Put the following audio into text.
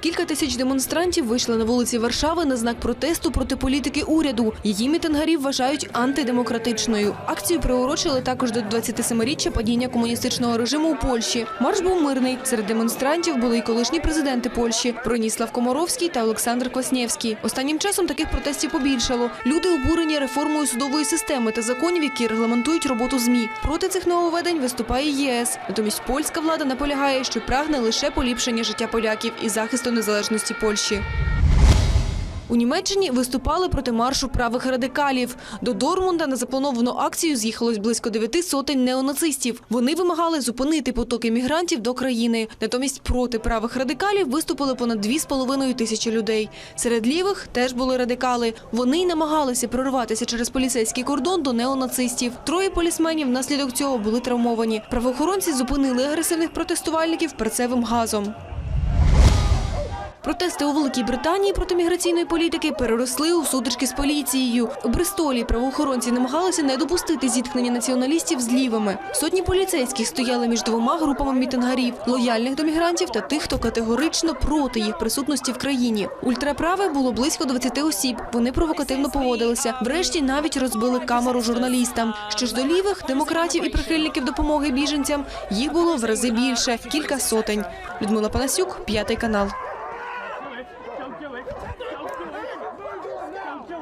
Кілька тисяч демонстрантів вийшли на вулиці Варшави на знак протесту проти політики уряду. Її мітингарів вважають антидемократичною. Акцію приурочили також до 27-річчя падіння комуністичного режиму у Польщі. Марш був мирний. Серед демонстрантів були й колишні президенти Польщі Броніслав Комаровський та Олександр Кваснєвський. Останнім часом таких протестів побільшало. Люди обурені реформою судової системи та законів, які регламентують роботу ЗМІ. Проти цих нововведень виступає ЄС. Натомість польська влада наполягає, що прагне лише поліпшення життя поляків і захисту незалежності Польщі. У Німеччині виступали проти маршу правих радикалів. До Дормунда на заплановану акцію з'їхалось близько дев'яти сотень неонацистів. Вони вимагали зупинити потоки мігрантів до країни. Натомість проти правих радикалів виступили понад дві з половиною тисячі людей. Серед лівих теж були радикали. Вони й намагалися прорватися через поліцейський кордон до неонацистів. Троє полісменів внаслідок цього були травмовані. Правоохоронці зупинили агресивних протестувальників перцевим газом. Протести у Великій Британії проти міграційної політики переросли у сутички з поліцією. У Бристолі правоохоронці намагалися не допустити зіткнення націоналістів з лівими. Сотні поліцейських стояли між двома групами мітингарів – лояльних до мігрантів та тих, хто категорично проти їх присутності в країні. Ультраправе було близько 20 осіб. Вони провокативно поводилися. Врешті навіть розбили камеру журналістам. Що ж до лівих, демократів і прихильників допомоги біженцям, їх було в рази більше – кілька сотень. Людмила Панасюк, п'ятий канал. I'm doing.